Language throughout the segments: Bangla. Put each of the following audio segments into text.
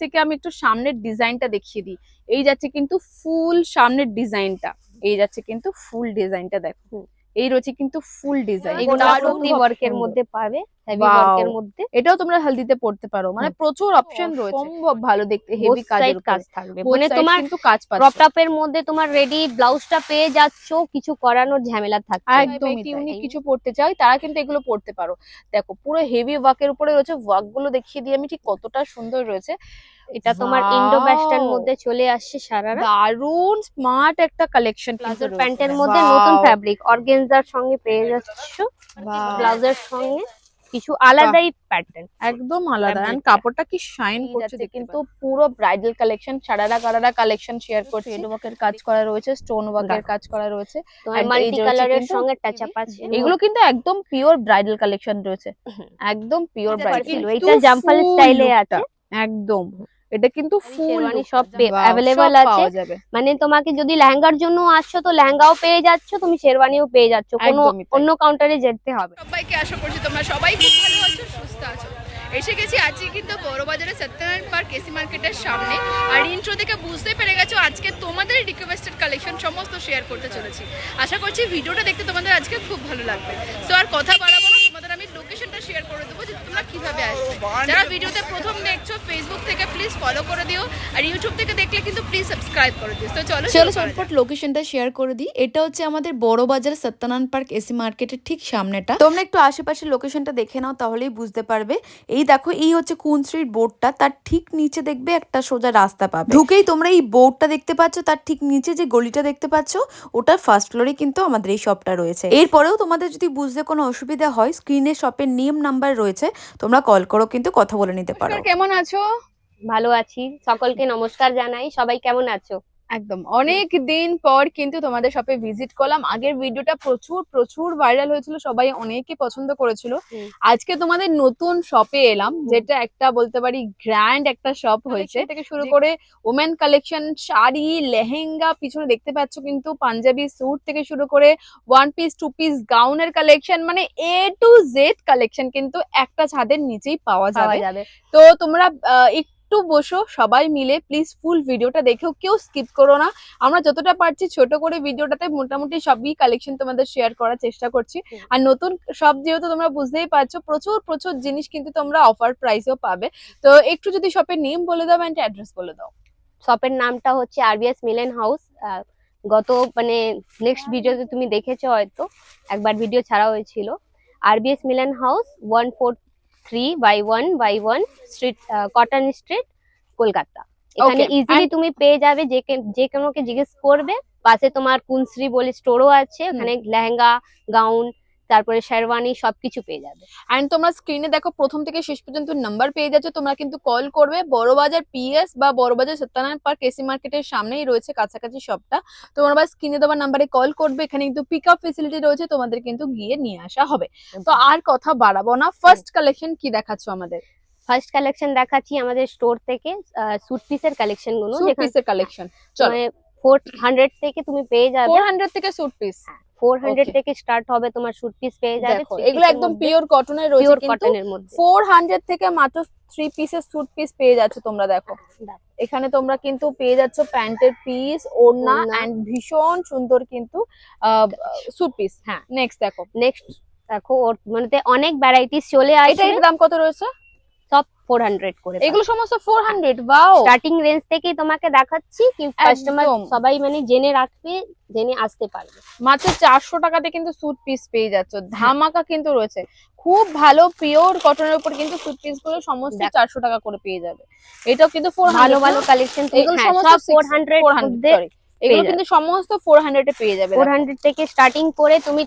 থেকে আমি একটু সামনের ডিজাইনটা দেখিয়ে দিই। এই যাচ্ছে কিন্তু ফুল সামনের ডিজাইনটা। এই যাচ্ছে কিন্তু ফুল ডিজাইনটা, দেখো। এই রয়েছে কিন্তু ফুল ডিজাইন এগুলো দারুণ সুতি ওয়ার্কের মধ্যে পাবে হেভি. ওয়ার্কের মধ্যে। এটাও তোমরা হলদিতে পড়তে পারো। মানে প্রচুর অপশন রয়েছে। সম্ভব ভালো দেখতে হেভি কাজের কাজ থাকবে। মানে তোমার কিন্তু কাজ পাবে ক্রপ টপের মধ্যে তোমার রেডি ব্লাউজটা পেয়ে যাচ্ছ কিছু করানোর ঝামেলা থাকবে। একদম। ইউনিক কিছু পড়তে চাই তারা কিন্তু এগুলো পড়তে পারো। দেখো পুরো হেভি ওয়ার্কের উপরে রয়েছে ওয়ার্কগুলো দেখিয়ে দিই আমি ঠিক কতটা সুন্দর রয়েছে। এটা তোমার ইন্ডো ওয়েস্টার্ন মধ্যে চলে আসছে সারারা দারুণ স্মার্ট একটা কালেকশন প্লাজোর প্যান্টের মধ্যে নতুন ফ্যাব্রিক অর্গেনজার সঙ্গে পেয়ে যাচ্ছ ব্লাউজের সঙ্গে। কিছু আলাদাই প্যাটার্ন একদম আলাদা। এন্ড কাপড়টা কি শাইন করছে কিন্তু পুরো bridal collection sharara gharara collection share করছে। ওয়ার্কের কাজ করা রয়েছে স্টোন ওয়ার্কের। কাজ করা রয়েছে। মাল্টি কালারের সঙ্গে টাচ আপ আছে। এগুলো কিন্তু একদম পিওর ব্রাইডাল কালেকশন রয়েছে। একদম পিওর ব্রাইডাল এটা জামফল স্টাইলে আছে। একদম। এটা কিন্তু ফুল সব অ্যাভেলেবল আছে। মানে তোমাকে যদি লেহেঙ্গার জন্য আসছো তো লেহেঙ্গাও পেয়ে যাচ্ছ তুমি শেরওয়ানিও পেয়ে যাচ্ছ। কোনো অন্য কাউন্টারে যেতে হবে। সবাইকে আশা করছি তোমরা সবাই খুব ভালো আছো সুস্থ আছো। এসে গেছি আজকে কিন্তু বড়বাজারে সত্যনারায়ণ পার্ক এসি মার্কেটের সামনে। আর ইন্ট্রো থেকে বুঝতে পেরে গেছো আজকে তোমাদের রিকোয়েস্টেড কালেকশন সমস্ত শেয়ার করতে চলেছি। আশা করছি ভিডিওটা দেখতে তোমাদের আজকে খুব ভালো লাগবে। সো আর কথা বাড়াবো না তোমাদের আমি লোকেশনটা শেয়ার করে দেবো যে তোমরা কীভাবে আসবে? যারা ভিডিওতে প্রথম দেখছ ফেসবুক থেকে প্লিজ ফলো করে দিও আর ইউটিউব থেকে দেখলে কিন্তু প্লিজ সাবস্ক্রাইব করে দিও। তো চলো চলো। চটপট লোকেশনটা শেয়ার করে দিই। এটা হচ্ছে আমাদের বড় বাজার সত্যনারায়ণ পার্ক এসি মার্কেটের ঠিক সামনেটা। তোমরা একটু আশেপাশে লোকেশনটা দেখে নাও তাহলেই বুঝতে পারবে। এই দেখো এই হচ্ছে কুন স্ট্রিট বোর্ডটা তার ঠিক নিচে দেখবে একটা সোজা রাস্তা পাবে। ঢুকেই তোমরা এই বোর্ডটা দেখতে পাচ্ছ তার ঠিক নিচে যে গলিটা দেখতে পাচ্ছ ওটার ফার্স্ট ফ্লোরে কিন্তু আমাদের এই শপটা রয়েছে। এরপরেও তোমাদের যদি বুঝতে কোনো অসুবিধা হয় স্ক্রিনে শপের নেম নাম্বার রয়েছে তোমরা কল করো কিন্তু কথা বলে নিতে পারো। কেমন আছো? ভালো আছি। সকলকে নমস্কার জানাই। সবাই কেমন আছো? একদম। অনেক দিন পর কিন্তু তোমাদের শপে ভিজিট করলাম। আগের ভিডিওটা প্রচুর প্রচুর ভাইরাল হয়েছিল। সবাই অনেকে পছন্দ করেছিল। আজকে তোমাদের নতুন শপে এলাম যেটা একটা বলতে পারি গ্র্যান্ড একটা শপ হয়েছে। থেকে শুরু করে ওমেন কালেকশন শাড়ি লেহেঙ্গা পিছনে দেখতে পাচ্ছ কিন্তু পাঞ্জাবি স্যুট থেকে শুরু করে ওয়ান পিস টু পিস গাউনের কালেকশন মানে এ টু জেড কালেকশন কিন্তু একটা ছাদের নিচেই পাওয়া যাবে। তো তোমরা আহ, একটু বসো সবাই মিলে প্লিজ ফুল ভিডিওটা দেখেও কেউ স্কিপ করো না। আমরা যতটা পারছি ছোট করে ভিডিওটাতে মোটামুটি সবই কালেকশন তোমাদের শেয়ার করার চেষ্টা করছি। আর নতুন সব যেহেতু তোমরা বুঝতেই পারছ প্রচুর প্রচুর জিনিস কিন্তু তোমরা অফার প্রাইসেও পাবে। তো একটু যদি শপের নেম বলে দাও অ্যান্ড অ্যাড্রেস বলে দাও। শপের নামটা হচ্ছে আরবিএস মিলেন হাউস গত মানে নেক্সট ভিডিওতে তুমি দেখেছ হয়তো একবার ভিডিও ছাড়া হয়েছিল। RBS মিলেন house one four three by one by one street cotton street Kolkata এখানে ইজিলি তুমি পেয়ে যাবে যে কে- যে কোনোকে জিজ্ঞেস করবে পাশে তোমার কুনশ্রী বলে স্টোরও আছে ওখানে লেহেঙ্গা গাউন তারপরে শেরওয়ানি সবকিছু পেয়ে যাবে। অ্যান্ড তোমরা স্ক্রিনে দেখো প্রথম থেকে শেষ পর্যন্ত নাম্বার পেয়ে যাচ্ছ তোমরা কিন্তু কল করবে। বড়বাজার পিএস বা বড়বাজার সত্যনারায়ণ পার্ক এসি মার্কেটের সামনেই রয়েছে কাছাকাছি শপটা তোমরা বা স্ক্রিনে দেওয়া নাম্বারে কল করবে এখানে কিন্তু পিক আপ ফেসিলিটি রয়েছে তোমাদের কিন্তু গিয়ে নিয়ে আসা হবে। তো আর কথা বাড়াবো না। ফার্স্ট কালেকশন কি দেখাচ্ছ আমাদের? ফার্স্ট কালেকশন দেখাচ্ছি আমাদের স্টোর থেকে স্যুট পিসের কালেকশনগুলো যেখানে পিসের কালেকশন চলো। মানে ফোর হান্ড্রেড থেকে তুমি পেয়ে যাবে। ফোর হান্ড্রেড থেকে স্যুট পিস ফোর হান্ড্রেড. থেকে স্টার্ট হবে তোমার স্যুট পিস পেয়ে যাবে এগুলো একদম পিওর কটনের রয়েছে পিওর কিন্তু কটনের মধ্যে। ফোর হান্ড্রেড থেকে মাত্র থ্রি পিসের স্যুট পিস পেয়ে যাচ্ছ তোমরা দেখো। এখানে তোমরা কিন্তু পেয়ে যাচ্ছ প্যান্টের পিস ওড়না। এন্ড ভীষণ সুন্দর কিন্তু স্যুট পিস হ্যাঁ। নেক্সট দেখো। নেক্সট দেখো ওর মানে অনেক ভ্যারাইটিস চলে এটা এটার দাম কত রয়েছে? ফোর হান্ড্রেড করে এগুলো সমস্ত ফোর হান্ড্রেড বাও স্টার্টিং রেঞ্জ থেকেই তোমাকে দেখাচ্ছি কাস্টমার সবাই মানে জেনে রাখবে জেনে আসতে পারবে। মাত্র চারশো টাকাতে কিন্তু স্যুট পিস পেয়ে যাচ্ছ। ধামাকা কিন্তু রয়েছে। খুব ভালো পিওর কটনের উপর কিন্তু স্যুট পিসগুলো সমস্ত। চারশো টাকা করে পেয়ে যাবে। এটাও কিন্তু ফোর ভালো ভালো কালেকশন এগুলো হ্যাঁ, সমস্ত ফোর হান্ড্রেড এগুলো কিন্তু সমস্ত ফোর এ পেয়ে যাবে ফোর হান্ড্রেড থেকে স্টার্টিং করে তুমি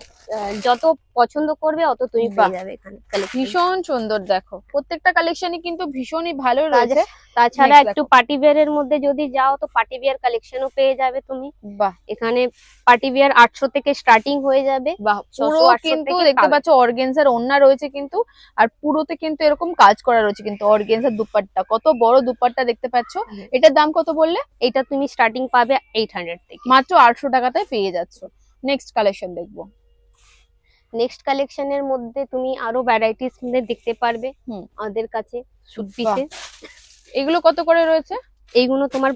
যত পছন্দ করবে অত তুমি পেয়ে যাবে এখানে। ভীষণ সুন্দর দেখো। প্রত্যেকটা কালেকশনই কিন্তু ভীষণই ভালো রয়েছে। তাছাড়া একটু পার্টি ওয়্যার এর মধ্যে যদি যাও তো পার্টি ওয়্যার কালেকশনও পেয়ে যাবে তুমি। বাহ। এখানে পার্টি ওয়্যার আটশো থেকে স্টার্টিং হয়ে যাবে। বাহ। পুরো কিন্তু দেখতে। পাচ্ছ অর্গেনজার ওন্না রয়েছে কিন্তু আর পুরোতে কিন্তু এরকম কাজ করা রয়েছে কিন্তু অর্গেনজার দুপাট্টা। কত বড় দুপাট্টা দেখতে পাচ্ছ। এটার দাম কত বললে? এটা তুমি স্টার্টিং পাবে এইট হান্ড্রেড থেকে। মাত্র আটশো টাকাতে পেয়ে যাচ্ছ। নেক্সট কালেকশন দেখব। নেক্সট কালেকশনের মধ্যে তুমি আরও ভ্যারাইটিস দেখতে পারবে আমাদের কাছে। সুট পিসে এগুলো কত করে রয়েছে? এইগুলো তোমার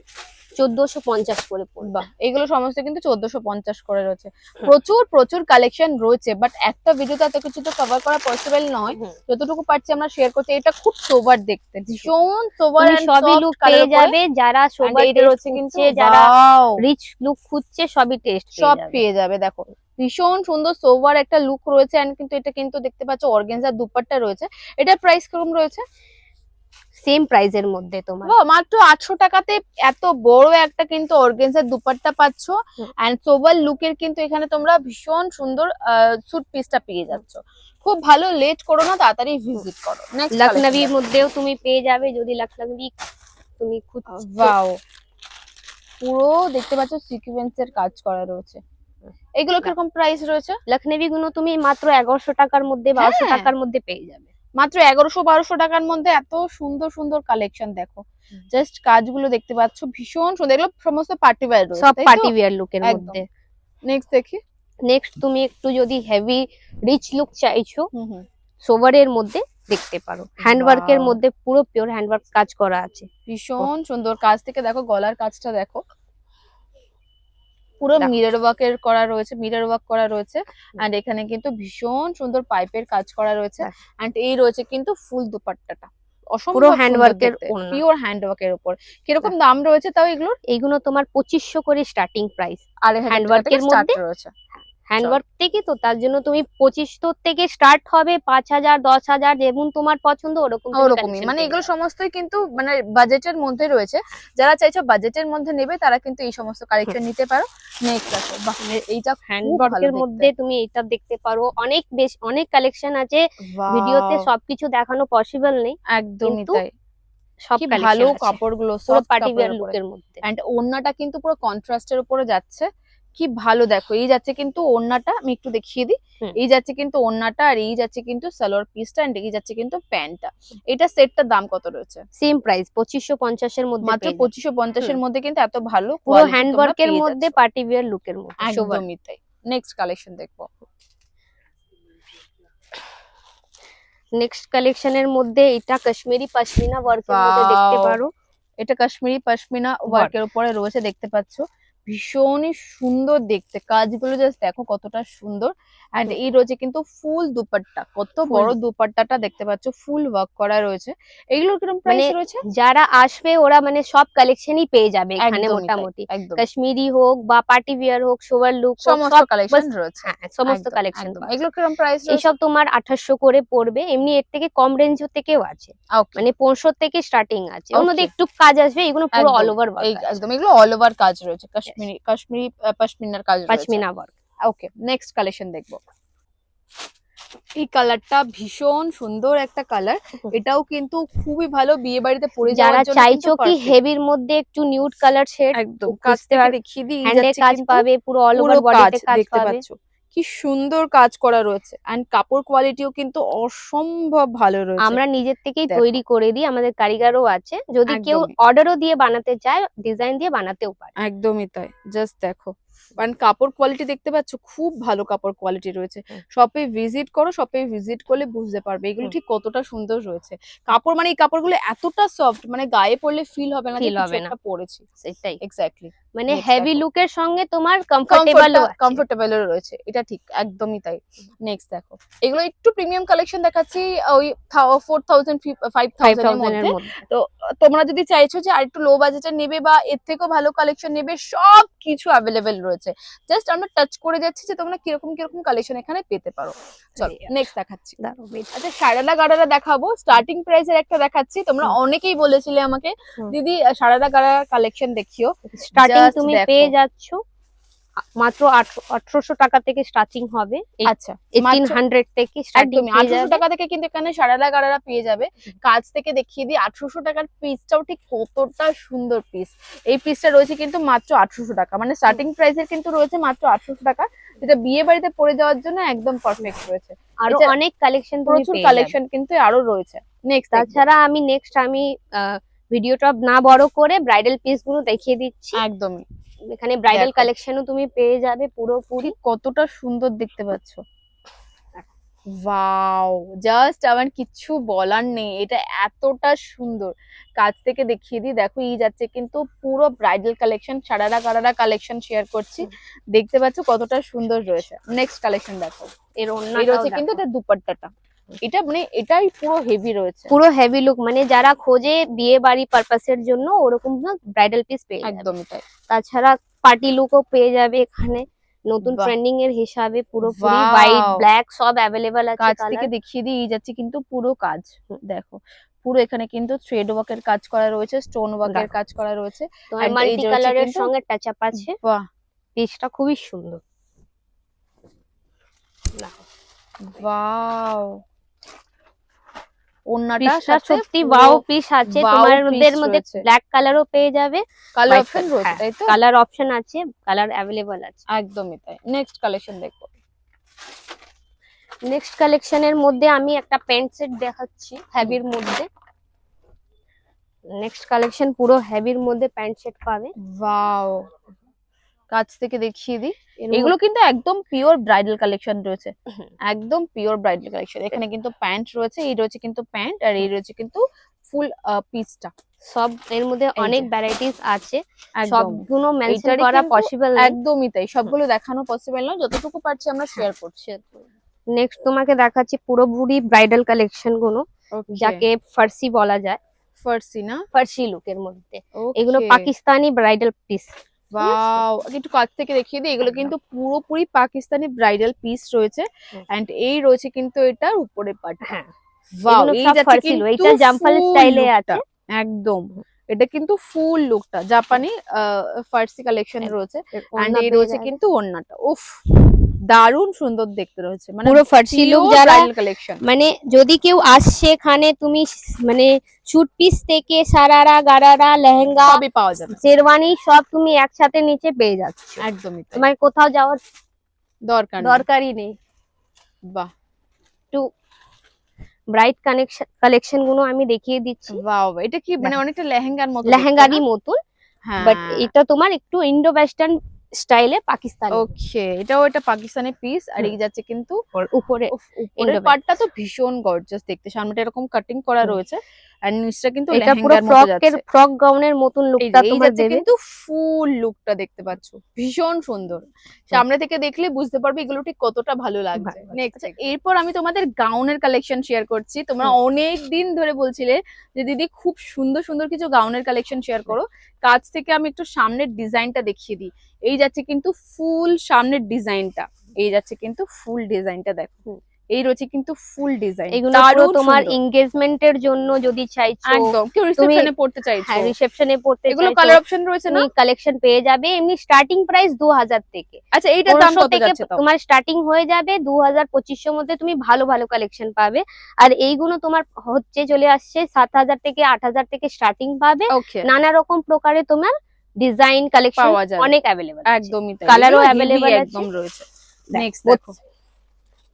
চোদ্দশো পঞ্চাশ করে পড়বে। এগুলো সমস্ত কিন্তু চোদ্দশো পঞ্চাশ করে রয়েছে। প্রচুর প্রচুর কালেকশন রয়েছে বাট একটা ভিডিওতে এত কিছু তো কভার করা পসিবল নয়। যতটুকু পারছি আমরা শেয়ার করছি এটা খুব সোবার দেখতে। ভীষণ সোবার সবই লুক পেয়ে যাবে যারা সবার এটা রয়েছে কিন্তু যারা রিচ লুক খুঁজছে সবই টেস্ট সব পেয়ে যাবে দেখো। ভীষণ সুন্দর সোভার একটা লুক রয়েছে এন্ড কিন্তু এটা কিন্তু দেখতে পাচ্ছ অর্গেনজার দুপাট্টা রয়েছে। এটার প্রাইস কীরকম রয়েছে? সেম প্রাইজের মধ্যে তোমার। বাহ, মাত্র আটশো টাকাতে এত বড় একটা কিন্তু অর্গেনজার দুপাট্টা পাচ্ছ। এন্ড সোভার লুকের কিন্তু এখানে তোমরা ভীষণ সুন্দর স্যুট পিসটা পেয়ে যাচ্ছ। খুব ভালো লেট করো না তাড়াতাড়ি ভিজিট করো। লখনবীর মধ্যেও তুমি পেয়ে যাবে যদি লখনবী তুমি ওয়াও পুরো দেখতে পাচ্ছ সিকোয়েন্সের কাজ করা রয়েছে। এগুলো কীরকম প্রাইস রয়েছে? লখনবী গুলো তুমি মাত্র এগারোশো টাকার মধ্যে বারোশো হ্যাঁ। টাকার মধ্যে পেয়ে যাবে। মাত্র এগারোশো বারোশো টাকার মধ্যে এত সুন্দর সুন্দর কালেকশন দেখো। জাস্ট কাজগুলো দেখতে পাচ্ছ ভীষণ সুন্দর। এগুলো সমস্ত পার্টি ওয়্যার সব পার্টি ওয়্যার লুকের। মধ্যে। নেক্সট দেখি। নেক্সট তুমি একটু যদি হেভি রিচ লুক চাইছো সোভারের মধ্যে দেখতে পারো। হ্যান্ডওয়ার্কের. মধ্যে পুরো পিওর হ্যান্ডওয়ার্ক কাজ করা আছে। ভীষণ সুন্দর। কাজ থেকে দেখো গলার কাজটা দেখো। পুরো। মিরর ওয়ার্কের করা রয়েছে মিরর ওয়ার্ক করা রয়েছে এন্ড এখানে কিন্তু ভীষণ সুন্দর পাইপের কাজ করা রয়েছে। এন্ড এই রয়েছে কিন্তু ফুল দুপাট্টাটা পুরো। পিওর উপর কীরকম দাম রয়েছে তাও এগুলোর এগুলো তোমার পঁচিশশো করে স্টার্টিং প্রাইস আর হ্যান্ডওয়ার্কের এর মধ্যে? রয়েছে হ্যান্ডওয়ার্ক থেকে তো তার জন্য তুমি পঁচিশশো থেকে স্টার্ট হবে পাঁচ হাজার দশ হাজার যেমন তোমার পছন্দ ওরকম তুমি ওরকমই। মানে এগুলো। সমস্তই কিন্তু মানে বাজেটের মধ্যে রয়েছে। যারা চাইছো বাজেটের মধ্যে নেবে তারা কিন্তু এই সমস্ত কালেকশন নিতে পারো। নেক্সট বাহ এইটা হ্যান্ডওয়ার্কের মধ্যে তুমি এটা দেখতে পারো। অনেক বেশ অনেক কালেকশন আছে। ভিডিওতে সবকিছু দেখানো পসিবল নেই। একদমই তাই। সব ভালো কাপড়গুলো সফট পার্টি ওয়্যার লুকের মধ্যে। এন্ড ওড়নাটা কিন্তু পুরো কন্ট্রাস্টের উপরে যাচ্ছে। কি ভালো দেখো। এই যাচ্ছে কিন্তু ওড়নাটা আমি একটু দেখিয়ে দিই। এই যাচ্ছে কিন্তু ওড়নাটা আর এই যাচ্ছে কিন্তু সালোয়ার পিসটা এন্ড এই যাচ্ছে কিন্তু প্যান্টটা। এটা সেটটার দাম কত রয়েছে? সেম প্রাইস পঁচিশশো পঞ্চাশের মধ্যে মাত্র। পঁচিশশো পঞ্চাশের মধ্যে কিন্তু এত ভালো পুরো হ্যান্ডওয়ার্কের পেয়ে মধ্যে। পার্টি ওয়্যার লুকের মধ্যে। একদমই তাই। নেক্সট কালেকশন দেখব। নেক্সট কালেকশনের মধ্যে এটা কাশ্মীরি পশমিনা ওয়ার্কের মধ্যে দেখতে পারো। এটা কাশ্মীরি পশমিনা ওয়ার্কের উপরে রয়েছে দেখতে পাচ্ছ। ভীষণই সুন্দর দেখতে। কাজগুলো জাস্ট দেখো কতটা সুন্দর। এন্ড এই রয়েছে কিন্তু ফুল দুপাট্টা। কত বড় দুপাট্টাটা দেখতে পাচ্ছ ফুল ওয়ার্ক করা রয়েছে। এগুলোর কীরকম প্রাইস মানে রয়েছে? যারা আসবে ওরা মানে সব কালেকশনই পেয়ে যাবে এখানে মোটামুটি। কাশ্মীরি হোক বা পার্টি ওয়্যার হোক সোভার লুক সমস্ত কালেকশন রয়েছে। হ্যাঁ সমস্ত কালেকশন এগুলো কীরকম প্রাইস এইসব তোমার আঠাশশো করে পড়বে। এমনি এর থেকে কম রেঞ্জ থেকেও আছে। মানে পনেরো থেকে স্টার্টিং আছে। ওর মধ্যে একটু কাজ আসবে এগুলো পুরো অল ওভার একদম এগুলো অল ওভার কাজ রয়েছে। কাশ্মীরি কাশ্মীরি পশমিনার কাজ রয়েছে। Pashmina work okay next collection দেখব। এই কালারটা ভীষণ সুন্দর একটা কালার এটাও কিন্তু খুবই ভালো বিয়ে বাড়িতে পরে যারা যাওয়ার জন্য চাইছো কি হেভির মধ্যে একটু নিউড কালার শেড একদম বুঝতে কাজ থেকে পার- দেখিয়ে দিই হ্যান্ডে কাজ পাবে পুরো অল ওভার বডিতে কাজ পাবে। কি সুন্দর কাজ করা রয়েছে এন্ড কাপড় কোয়ালিটিও কিন্তু অসম্ভব ভালো রয়েছে। আমরা নিজের থেকেই তৈরি করে দিই আমাদের কারিগরও আছে। যদি কেউ। অর্ডারও দিয়ে বানাতে চায় ডিজাইন দিয়ে বানাতেও পারে। একদমই তাই জাস্ট দেখো। কারণ কাপড় কোয়ালিটি দেখতে পাচ্ছ খুব ভালো কাপড় কোয়ালিটি রয়েছে। শপে ভিজিট করো শপে ভিজিট করলে বুঝতে পারবে এগুলো ঠিক কতটা সুন্দর রয়েছে। কাপড় মানে এই কাপড়গুলো এতটা সফট মানে গায়ে পড়লে ফিল হবে না ফিল হবে না। পরেছি। সেটাই। এক্স্যাক্টলি মানে হেভি। লুকের সঙ্গে তোমার কমফোর্টেবল কমফোর্টেবল রয়েছে। এটা ঠিক একদমই তাই। নেক্সট দেখো। এগুলো একটু প্রিমিয়াম কালেকশন দেখাচ্ছি ওই ফোর থাউজেন্ড ফাইভ মধ্যে। তোমরা যদি চাইছো যে আরেকটু লো বাজেটের নেবে বা এর থেকেও ভালো কালেকশন নেবে সব কিছু অ্যাভেলেবেল রয়েছে। জাস্ট আমরা টাচ করে যাচ্ছি যে তোমরা কীরকম কীরকম কালেকশন এখানে পেতে পারো। চলো. নেক্সট দেখাচ্ছি। আচ্ছা সারাদা গাড়ারা দেখাবো। স্টার্টিং প্রাইসের একটা দেখাচ্ছি। তোমরা অনেকেই বলেছিলে আমাকে দিদি সারাদা গাড়ার কালেকশন দেখিও। স্টার্টিং তুমি পেয়ে যাচ্ছ মাত্র আঠারোশো টাকা থেকে স্টার্টিং হবে। আচ্ছা এইটিন হান্ড্রেড থেকে একদমই আঠারোশো টাকা থেকে কিন্তু এখানে সারাদা গাড়ারা পেয়ে যাবে। কাজ থেকে দেখিয়ে দিই আঠারোশো টাকার পিসটাও ঠিক কতটা সুন্দর পিস এই পিসটা রয়েছে কিন্তু মাত্র আঠারোশো টাকা। মানে স্টার্টিং প্রাইসের কিন্তু রয়েছে মাত্র আঠারোশো টাকা। যেটা বিয়ে বাড়িতে পরে যাওয়ার জন্য একদম পারফেক্ট রয়েছে। আরও অনেক কালেকশন প্রচুর কালেকশন কিন্তু আরও রয়েছে। নেক্সট তাছাড়া আমি নেক্সট আমি ভিডিওটা না বড় করে ব্রাইডাল পিসগুলো দেখিয়ে দিচ্ছি। একদমই। এখানে ব্রাইডাল। কালেকশনও তুমি পেয়ে যাবে পুরোপুরি কতটা সুন্দর দেখতে পাচ্ছ। ওয়াও জাস্ট আমার কিচ্ছু বলার নেই। এটা এতটা সুন্দর। কাছ থেকে দেখিয়ে দিই। দেখো এই যাচ্ছে কিন্তু পুরো bridal collection sharara gharara collection share করছি। দেখতে পাচ্ছ কতটা সুন্দর রয়েছে। নেক্সট কালেকশন দেখো। এর অন্য রয়েছে কিন্তু এটা দুপাট্টাটা। এটা মানে এটাই পুরো হেভি রয়েছে। পুরো হেভি লুক মানে যারা খোঁজে বিয়ে বাড়ি পারপাসের জন্য ওরকম না ব্রাইডাল পিস পেয়ে একদমই তাই। তাছাড়া পার্টি লুকও পেয়ে যাবে এখানে। নতুন ট্রেন্ডিং এর হিসাবে Wow. হোয়াইট ব্ল্যাক সব অ্যাভেলেবল আছে কাজ থেকে দেখিয়ে দিই এই যাচ্ছে কিন্তু পুরো কাজ দেখো। পুরো এখানে কিন্তু থ্রেড ওয়ার্কের কাজ করা রয়েছে স্টোন ওয়ার্কের দেখো। কাজ করা রয়েছে। মাল্টি কালারের সঙ্গে টাচ আপ আছে। বাহ। পিসটা খুবই সুন্দর। ওয়াও ওন্নাটা সত্যি পিস আছে। wow তোমার ওদের মধ্যে ব্ল্যাক কালারও পেয়ে যাবে। কালার অপশন রয়েছে হ্যাঁ, তাই তো? কালার অপশন আছে কালার অ্যাভেলেবল আছে। একদমই তাই। নেক্সট কালেকশন দেখো নেক্সট কালেকশনের মধ্যে আমি একটা প্যান্ট সেট দেখাচ্ছি হেভির মধ্যে। নেক্সট কালেকশন পুরো হেভির মধ্যে প্যান্ট সেট পাবে। ওয়াও কাছ থেকে দেখিয়ে দিই। এগুলো কিন্তু একদম পিওর ব্রাইডাল কালেকশন রয়েছে। একদম পিওর ব্রাইডাল কালেকশন এখানে কিন্তু প্যান্ট রয়েছে এই রয়েছে কিন্তু প্যান্ট আর এই রয়েছে কিন্তু ফুল পিসটা সব এর মধ্যে অনেক ভ্যারাইটিস আছে। সবগুলো মেনশন করা পসিবল একদমই তাই। সবগুলো দেখানো পসিবল না। যতটুকু পারছি আমরা শেয়ার করছি। নেক্সট তোমাকে দেখাচ্ছি পুরোপুরি ব্রাইডাল কালেকশনগুলো যাকে ফার্সি বলা যায়। ফার্সি না? ফার্সি লুকের মধ্যে। এগুলো পাকিস্তানি ব্রাইডাল পিস ওয়াও একটু কাছ থেকে দেখিয়ে দিই। এগুলো কিন্তু পুরোপুরি পাকিস্তানি ব্রাইডাল পিস রয়েছে। এন্ড এই রয়েছে কিন্তু এটা উপরে পার্ট হ্যাঁ। ওয়াও এগুলো এই সব যাচ্ছে ফার্সি লুক কিন্তু এটা জাম্পাল স্টাইলে আছে। একদম। এটা কিন্তু ফুল লুকটা জাপানি ফার্সি কালেকশন রয়েছে। এন্ড এই রয়েছে কিন্তু ওন্নাটা উফ! দারুণ সুন্দর দেখতে রয়েছে। মানে পুরো ফার্সি লুক যারা কালেকশন মানে যদি কেউ আসছে এখানে তুমি মানে শুট পিস থেকে সারারা গারারা লেহেঙ্গা সবই পাওয়া যাবে। শেরওয়ানি সব তুমি একসাথে নিচে পেয়ে যাচ্ছ। একদমই। তোমার কোথাও যাওয়ার দরকার দরকারই নেই। বাহ। ব্রাইট কানেকশন কালেকশনগুলো আমি দেখিয়ে দিচ্ছি। ওয়াও এটা কি মানে অনেকটা লেহেঙ্গার মতো লেহেঙ্গারই মতন হ্যাঁ। বাট এটা তোমার একটু ইন্ডো ওয়েস্টার্ন স্টাইলে পাকিস্তানি। ওকে এটাও এটা পাকিস্তানি পিস আর এই যাচ্ছে কিন্তু উপরে উপরে উপরের পার্টটা তো ভীষণ গর্জাস দেখতে। সামনেটা এরকম কাটিং করা রয়েছে। আর নিচটা কিন্তু এটা পুরো ফ্রকের ফ্রক গাউনের মতন লুকটা তোমার দেবে। কিন্তু ফুল লুকটা দেখতে পাচ্ছ। ভীষণ সুন্দর। সামনে থেকে দেখলে বুঝতে পারবে এগুলো ঠিক কতটা ভালো লাগছে। নেক্সট এরপর আমি তোমাদের গাউনের কালেকশন শেয়ার করছি। তোমরা অনেক দিন ধরে বলছিলে যে দিদি খুব সুন্দর সুন্দর কিছু গাউনের কালেকশন শেয়ার করো। কাছ থেকে আমি একটু সামনের ডিজাইনটা দেখিয়ে দিই। এই যাচ্ছে কিন্তু ফুল সামনের ডিজাইনটা এই যাচ্ছে কিন্তু ফুল ডিজাইনটা দেখো। এই রয়েছে কিন্তু ফুল ডিজাইন এগুলো তোমার এঙ্গেজমেন্টের জন্য যদি চাইছো একদম কেউ রিসেপশনে পড়তে চাইছো। হ্যাঁ রিসেপশনে পড়তে এগুলো কালার অপশন রয়েছে না? কালেকশন পেয়ে যাবে এমনি স্টার্টিং প্রাইস দু হাজার থেকে। আচ্ছা এইটার দাম কত যাচ্ছে তোমার স্টার্টিং হয়ে যাবে দু হাজার পঁচিশশোর মধ্যে তুমি ভালো ভালো কালেকশন পাবে। আর এইগুলো তোমার হচ্ছে চলে আসছে সাত হাজার থেকে আট হাজার থেকে স্টার্টিং পাবে। নানা রকম প্রকারে তোমার ডিজাইন কালেকশন অনেক অ্যাভেলেবল একদমই তাই। Colour ও এগুলো available heavy আছে। একদম রয়েছে নেক্সট দেখো।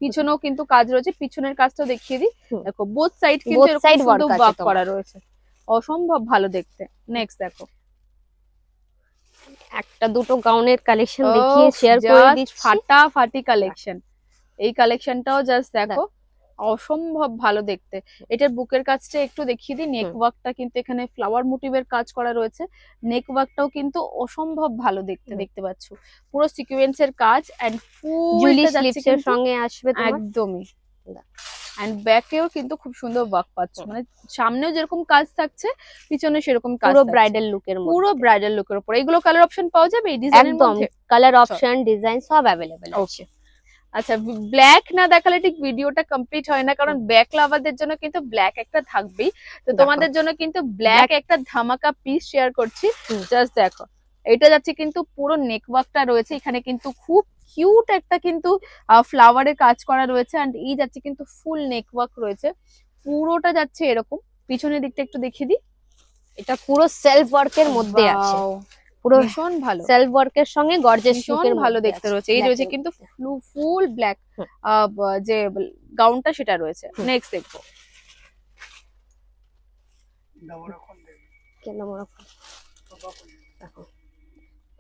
পিছনেও কিন্তু কাজ রয়েছে পিছনের কাজটা দেখিয়ে দিই। দেখো বোথ সাইড কিন্তু এরকম সুন্দর ওয়ার্ক করা রয়েছে। অসম্ভব ভালো দেখতে। নেক্সট দেখো। একটা দুটো গাউনের কালেকশন দেখিয়ে শেয়ার করে দিচ্ছি। ফাটাফাটি কালেকশন এই কালেকশনটাও জাস্ট দেখো। অসম্ভব ভালো দেখতে। এটার বুকের কাজটা একটু দেখিয়ে দিই। নেক। ওয়ার্কটা কিন্তু এখানে ফ্লাওয়ার মোটিভের কাজ করা রয়েছে। নেক ওয়ার্কটাও কিন্তু অসম্ভব ভালো দেখতে দেখতে পাচ্ছ। পুরো সিকোয়েন্সের কাজ এন্ড ফুল সঙ্গে আসবে একদমই। এন্ড ব্যাকেও কিন্তু খুব সুন্দর ওয়ার্ক পাচ্ছ। মানে সামনেও যেরকম কাজ থাকছে পিছনে সেরকম কাজ পুরো ব্রাইডাল লুকের মধ্যে। পুরো ব্রাইডাল লুকের উপর। এগুলো কালার অপশন পাওয়া যাবে এই ডিজাইনের একদম। মধ্যে? কালার অপশন ডিজাইন সব অ্যাভেলেবেল ওকে আচ্ছা ব্ল্যাক না দেখালে ঠিক ভিডিওটা কমপ্লিট হয় না কারণ ব্ল্যাক লাভারদের জন্য কিন্তু ব্ল্যাক একটা থাকবেই। তো তোমাদের জন্য কিন্তু ব্ল্যাক একটা ধামাকা পিস শেয়ার করছি। জাস্ট দেখো এটা যাচ্ছে কিন্তু পুরো নেকওয়ার্কটা রয়েছে। এখানে কিন্তু খুব কিউট একটা কিন্তু ফ্লাওয়ারের কাজ করা রয়েছে এন্ড এই যাচ্ছে কিন্তু ফুল নেকওয়ার্ক রয়েছে। পুরোটা যাচ্ছে এরকম। পিছনের দিকটা একটু দেখিয়ে দিই। এটা পুরো সেলফ ওয়ার্কের মধ্যে আছে। পুরো ভীষণ ভালো। সেলফ ওয়ার্কের সঙ্গে গর্জেস ভীষণ লুকের ভালো দেখতে রয়েছে। এই রয়েছে কিন্তু ফুল ব্ল্যাক। যে গাউনটা সেটা রয়েছে। নেক্সট দেখব।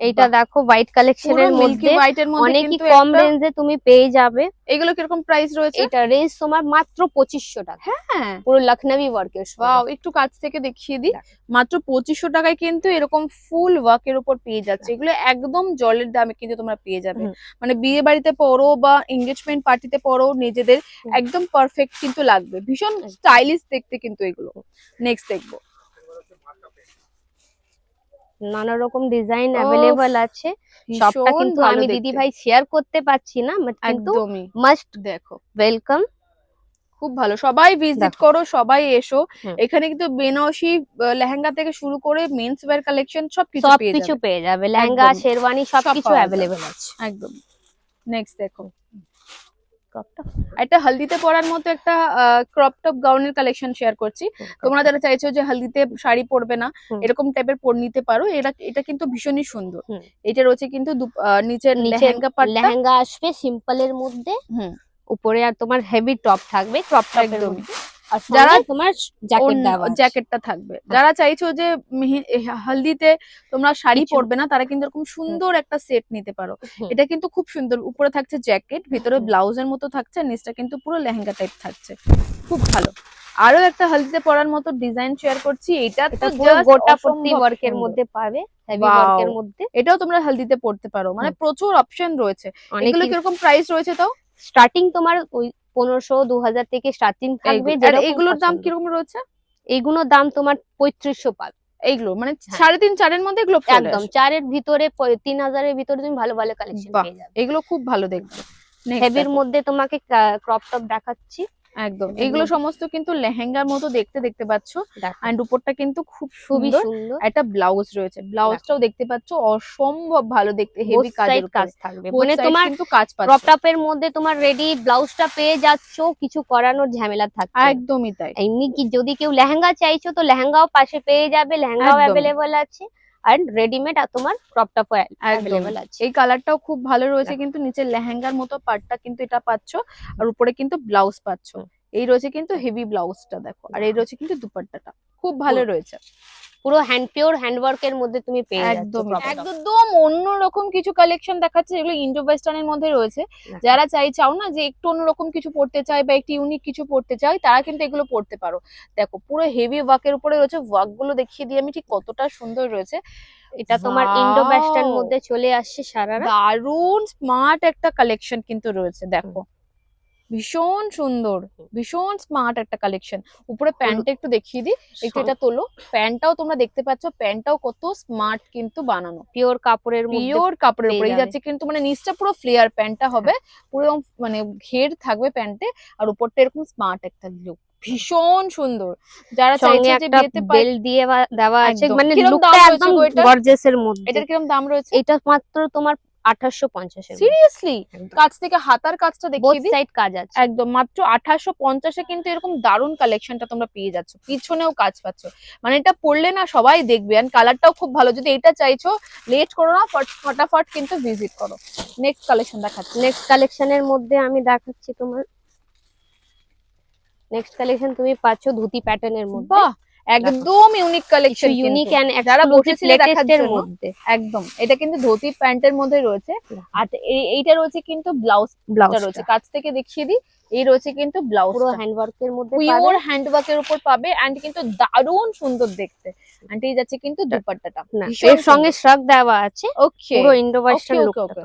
এইটা দেখো হোয়াইট কালেকশনের মধ্যে হোয়াইট এর মধ্যে অনেকই কম রেঞ্জে তুমি পেয়ে যাবে। এগুলো কীরকম প্রাইস রয়েছে? এটা রেঞ্জ তোমার মাত্র পঁচিশশো টাকা। হ্যাঁ। পুরো লখনবি ওয়ার্কের ওয়াও একটু কাছ থেকে দেখিয়ে দিই। মাত্র পঁচিশশো টাকায় কিন্তু এরকম ফুল ওয়ার্কের উপর পেয়ে যাচ্ছে। এগুলো একদম জলের দামে কিন্তু তোমরা পেয়ে যাবে। মানে বিয়ে বাড়িতে পরো বা এঙ্গেজমেন্ট পার্টিতে পরো নিজেদের একদম পারফেক্ট কিন্তু লাগবে। ভীষণ স্টাইলিশ দেখতে কিন্তু এগুলো। নেক্সট দেখব। নানা রকম ডিজাইন অ্যাভেলেবল আছে। সবটা কিন্তু আমি। দিদি ভাই শেয়ার করতে পারছি না বাট কিন্তু মাস্ট দেখো। ওয়েলকাম খুব ভালো। সবাই ভিজিট করো সবাই এসো। এখানে কিন্তু বেনারসি লেহেঙ্গা থেকে শুরু করে মেন্স ওয়্যার কালেকশন সবকিছু পেয়ে সবকিছু পেয়ে যাবে। লেহেঙ্গা শেরওয়ানি সব সবকিছু অ্যাভেলেবল আছে। একদম। নেক্সট দেখো। একটা হলদিতে পরার মতো একটা ক্রপ টপ গাউনের কালেকশন শেয়ার করছি। তোমরা যারা চাইছো যে হলদিতে শাড়ি পরবে না। এরকম টাইপের পর নিতে পারো। এটা এটা কিন্তু ভীষণই সুন্দর। এটা রয়েছে কিন্তু নিচের নিচে লেহেঙ্গা লেহেঙ্গা আসবে সিম্পলের মধ্যে। হুম। উপরে আর তোমার হেভি টপ থাকবে। ক্রপ টপ যারা তোমার জ্যাকেটটা থাকবে। যারা চাইছো যে হলদিতে তোমরা শাড়ি পরবে না তারা কিন্তু এরকম সুন্দর একটা সেট নিতে পারো। এটা কিন্তু খুব সুন্দর। উপরে থাকছে জ্যাকেট ভিতরে। ব্লাউজের মতো থাকছে নিচটা কিন্তু পুরো লেহেঙ্গা টাইপ থাকছে। খুব ভালো। আরও একটা হলদিতে পরার মতো ডিজাইন শেয়ার করছি এটা তো গোটা পট্টি ওয়ার্কের মধ্যে পাবে ওয়ার্কের মধ্যে। এটাও তোমরা হলদিতে পড়তে পারো। মানে প্রচুর অপশন রয়েছে। এগুলো কীরকম প্রাইস রয়েছে তাও? স্টার্টিং তোমার ওই পনেরোশো দু হাজার থেকে স্টার্টিং থাকবে এগুলোর দাম কীরকম রয়েছে? এইগুলোর দাম তোমার পঁয়ত্রিশশো পাবে এইগুলো মানে হ্যাঁ। সাড়ে তিন চারের মধ্যে এগুলো একদম চারের ভিতরে তিন হাজারের ভিতরে তুমি ভালো ভালো কালেকশন পেয়ে যাবে। এগুলো খুব ভালো দেখবে। হেভির মধ্যে তোমাকে ক্রপ টপ দেখাচ্ছি। একদম। এগুলো- সমস্ত কিন্তু লেহেঙ্গার মতো দেখতে দেখতে পাচ্ছ। অ্যান্ড উপরটা কিন্তু খুব খুবই সুন্দর। একটা ব্লাউজ রয়েছে। ব্লাউজটাও দেখতে পাচ্ছ। অসম্ভব ভালো দেখতে। হেভি কাজের কাজ থাকবে। মানে তোমার কিন্তু কাজ পাচ্ছ। টপের মধ্যে তোমার রেডি ব্লাউজটা পেয়ে যাচ্ছ। কিছু করানোর ঝামেলা থাকছে না। একদমই তাই। এমনি কি যদি কেউ লেহেঙ্গা চাইছো তো লেহেঙ্গাও পাশে পেয়ে যাবে। লেহেঙ্গাও। অ্যাভেলেবল আছে। আর রেডিমেড আর তোমার ক্রপ টপ অ্যাভেলেবল আছে। এই কালারটাও খুব ভালো রয়েছে কিন্তু নিচে লেহেঙ্গার মতো পার্টটা কিন্তু এটা পাচ্ছ আর উপরে কিন্তু ব্লাউজ পাচ্ছ। এই রয়েছে কিন্তু হেভি ব্লাউজটা দেখো। আর এই রয়েছে কিন্তু দুপাট্টাটা। খুব ভালো রয়েছে। পুরো হ্যান্ড পিওর হ্যান্ডওয়ার্কের মধ্যে তুমি পেয়ে যাচ্ছ একদম। একদম। অন্যরকম কিছু কালেকশন দেখাচ্ছে যেগুলো ইন্ডো ওয়েস্টার্নের মধ্যে রয়েছে। যারা চাই চাও না যে একটু অন্যরকম কিছু পড়তে চায় বা একটু ইউনিক কিছু পড়তে চাই তারা কিন্তু এগুলো পড়তে পারো। দেখো পুরো হেভি ওয়ার্কের উপরে রয়েছে ওয়ার্কগুলো দেখিয়ে দিই আমি ঠিক কতটা সুন্দর রয়েছে। এটা তোমার ইন্ডো ওয়েস্টার্ন মধ্যে চলে আসছে সারারা দারুণ স্মার্ট একটা কালেকশন কিন্তু রয়েছে দেখো। ভীষণ সুন্দর ভীষণ স্মার্ট একটা কালেকশন উপরে প্যান্টটা একটু দেখিয়ে দিই একটু এটা তোলো। প্যান্টটাও তোমরা দেখতে পাচ্ছ প্যান্টটাও কত স্মার্ট কিন্তু বানানো। পিওর কাপড়ের পিওর কাপড়ের উপরে। যাচ্ছে কিন্তু মানে নিচটা পুরো ফ্লেয়ার প্যান্টটা হবে পুরো মানে ঘের থাকবে প্যান্টে আর উপরটা এরকম স্মার্ট একটা লুক ভীষণ সুন্দর। যারা চাইছে যে বিয়েতে বেল্ট দিয়ে দেওয়া আছে মানে লুকটা একদম গো এটার? গর্জেসের মধ্যে। এটার কীরকম দাম রয়েছে? এটা মাত্র তোমার আঠাশশো পঞ্চাশের সিরিয়াসলি কাছ থেকে হাতার কাজটা দেখিয়ে দিই সাইড কাজ আছে। একদম মাত্র আঠাশশো পঞ্চাশে কিন্তু এরকম দারুণ কালেকশনটা তোমরা পেয়ে যাচ্ছ। পিছনেও কাজ পাচ্ছ। মানে এটা পড়লে না সবাই দেখবে আর কালারটাও খুব ভালো। যদি এটা চাইছো লেট করো না ফট- ফটাফট কিন্তু ভিজিট করো। নেক্সট কালেকশন দেখাচ্ছি। নেক্সট কালেকশনের মধ্যে আমি দেখাচ্ছি তোমার। নেক্সট কালেকশন তুমি পাচ্ছ ধুতি প্যাটার্নের মধ্যে। বাহ! একদম ইউনিক কালেকশন ইউনিক এন্ড যারা বসেছিলে দেখার মধ্যে। একদম এটা কিন্তু ধুতি প্যান্টের মধ্যে রয়েছে। আর এই- এইটা রয়েছে কিন্তু ব্লাউজটা ব্লাউজ রয়েছে। কাছ থেকে দেখিয়ে দিই এই রয়েছে কিন্তু ব্লাউজ পুরো হ্যান্ডওয়ার্কের মধ্যে পিওর পাবে। হ্যান্ডওয়ার্কের উপর পাবে এন্ড কিন্তু দারুণ সুন্দর দেখতে। এন্ড এই যাচ্ছে কিন্তু দুপাট্টাটা। এর সঙ্গে শ্রাগ দেওয়া আছে ওকে পুরো ইন্ডো ওয়েস্টার্ন লুকটা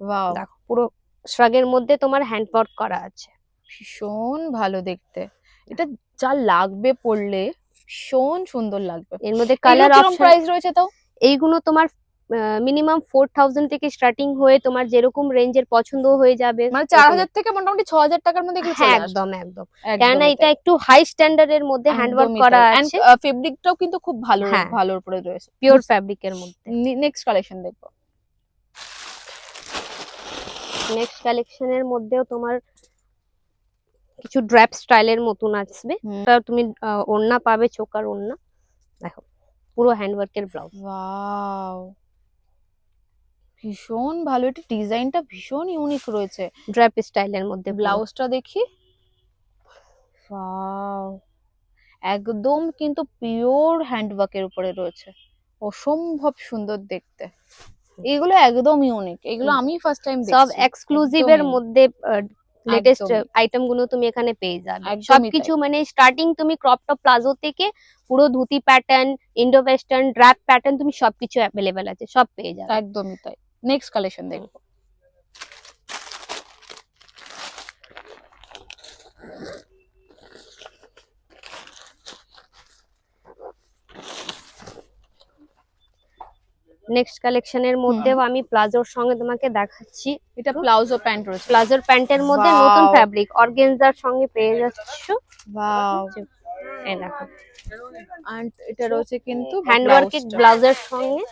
ওয়াও দেখো পুরো শ্রাগের মধ্যে তোমার হ্যান্ডওয়ার্ক করা আছে। ভীষণ ভালো দেখতে। এটা যা লাগবে পড়লে ভীষণ সুন্দর লাগবে। এর মধ্যে কালার অপশন প্রাইস রয়েছে তো এইগুলো তোমার মিনিমাম ফোর থাউজেন্ড থেকে স্টার্টিং হয়ে তোমার যেরকম রেঞ্জের পছন্দ হয়ে যাবে। মানে চার হাজার থেকে মোটামুটি ছ হাজার টাকার মধ্যে হ্যাঁ একদম একদম। কেননা এটা একটু হাই স্ট্যান্ডার্ড এর মধ্যে হ্যান্ডওয়ার্ক করা আছে। ফেব্রিকটাও কিন্তু খুব ভালো হ্যাঁ। ভালোর উপরে রয়েছে। পিওর ফ্যাব্রিকের মধ্যে। নেক্সট কালেকশন দেখব। নেক্সট কালেকশনের মধ্যেও তোমার কিছু ড্র্যাপ স্টাইলের মতন আসবে। তুমি ওড়না পাবে চোকার ওড়না। দেখো পুরো হ্যান্ডওয়ার্কের ব্লাউজ ওয়াও ভীষণ ভালো এটা ডিজাইনটা ভীষণ ইউনিক রয়েছে। ড্র্যাপ স্টাইলের মধ্যে ব্লাউজ ব্লাউজটা দেখি। ওয়াও একদম কিন্তু পিওর হ্যান্ডওয়ার্কের উপরে রয়েছে। অসম্ভব সুন্দর দেখতে। এগুলো একদম ইউনিক এগুলো আমি ফার্স্ট টাইম সব এক্সক্লুসিভ এর মধ্যে লেটেস্ট আইটেমগুলো তুমি এখানে পেয়ে যাবে। সবকিছু মানে স্টার্টিং তুমি ক্রপ টপ প্লাজো থেকে পুরো dhoti pattern Indo western drape pattern তুমি সবকিছু অ্যাভেলেবেল আছে সব পেয়ে যাবে। একদমই তাই। নেক্সট কালেকশন দেখব। নেক্সট কালেকশনের মধ্যেও আমি প্লাজোর সঙ্গে তোমাকে দেখাচ্ছি। এটা প্লাউজো প্যান্ট রয়েছে। প্লাজোর প্যান্টের মধ্যে নতুন ফ্যাব্রিক অর্গেনজার সঙ্গে পেয়ে যাচ্ছ। ওয়াও এই দেখো। এন্ড এটা রয়েছে কিন্তু হ্যান্ডওয়ার্কের। ব্লাউজের সঙ্গে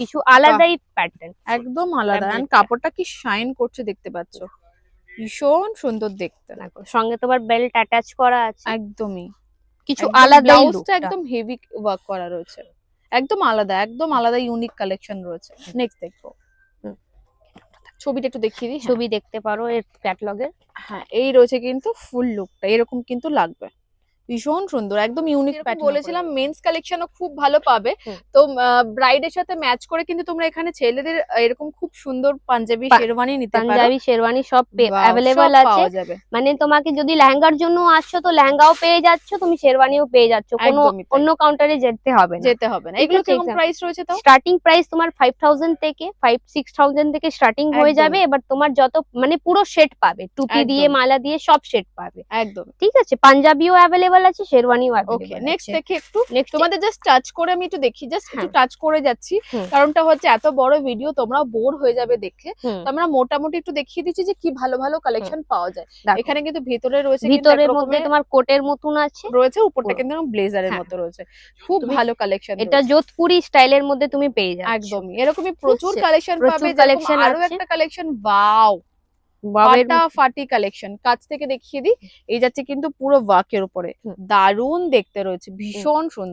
কিছু আলাদাই প্যাটার্ন একদম আলাদা। এন্ড কাপড়টা কি শাইন করছে দেখতে পাচ্ছ? ভীষণ সুন্দর দেখতে। দেখো সঙ্গে তোমার বেল্ট অ্যাটাচ করা আছে। একদমই। কিছু আলাদাই ব্লাউজটা একদম হেভি ওয়ার্ক করা রয়েছে। একদম আলাদা একদম আলাদা ইউনিক কালেকশন রয়েছে নেক্সট দেখব হুম। ছবিটা একটু দেখিয়ে দিই হ্যাঁ। ছবি দেখতে পারো এর ক্যাটলগের হ্যাঁ এই রয়েছে কিন্তু ফুল লুকটা এরকম কিন্তু লাগবে ভীষণ সুন্দর একদম ইউনিক প্যাটার্ন বলেছিলাম মেন্স কালেকশনও খুব ভালো পাবে। তো ব্রাইডের সাথে ম্যাচ করে কিন্তু তোমরা এখানে ছেলেদের এরকম খুব সুন্দর পাঞ্জাবি শেরওয়ানি নিতে পারো। পাঞ্জাবি শেরওয়ানি সব অ্যাভেলেবল আছে। মানে তোমাকে যদি লেহেঙ্গার জন্য আসছো তো লেহেঙ্গাও পেয়ে যাচ্ছ তুমি শেরওয়ানিও পেয়ে যাচ্ছ। কোনো অন্য কাউন্টারে যেতে হবে না। যেতে হবে না। এগুলো কীরকম প্রাইস রয়েছে তো স্টার্টিং প্রাইস তোমার ফাইভ থাউজেন্ড থেকে ফাইভ সিক্স থাউজেন্ড থেকে স্টার্টিং হয়ে যাবে। এবার তোমার যত মানে পুরো সেট পাবে। টুপি দিয়ে মালা দিয়ে সব সেট পাবে। একদম ঠিক আছে? পাঞ্জাবিও অ্যাভেলেবল আছে শেরওয়ানিও ওকে নেক্সট দেখি একটু। তোমাদের জাস্ট টাচ করে আমি একটু দেখি জাস্ট একটু হ্যাঁ। টাচ করে যাচ্ছি। কারণটা হচ্ছে এত বড় ভিডিও তোমরা বোর হয়ে যাবে দেখে। তো আমরা মোটামুটি একটু দেখিয়ে দিচ্ছি যে কি ভালো ভালো কালেকশন পাওয়া যায়। এখানে কিন্তু ভিতরে রয়েছে ভিতরের মধ্যে তোমার কোটের মতন আছে। রয়েছে উপরটা কিন্তু ব্লেজারের হ্যাঁ। মতো রয়েছে। খুব ভালো কালেকশন এটা যোধপুরি স্টাইলের মধ্যে তুমি পেয়ে যাচ্ছ। একদমই। এরকমই প্রচুর কালেকশন পাবে কালেকশন আরও একটা কালেকশন বাও কালেকশন কাছ থেকে দেখিয়ে দিই এই যাচ্ছে কিন্তু পুরো ওয়ার্কের উপরে। দারুণ দারুণ দেখতে রয়েছে ভীষণ সুন্দর।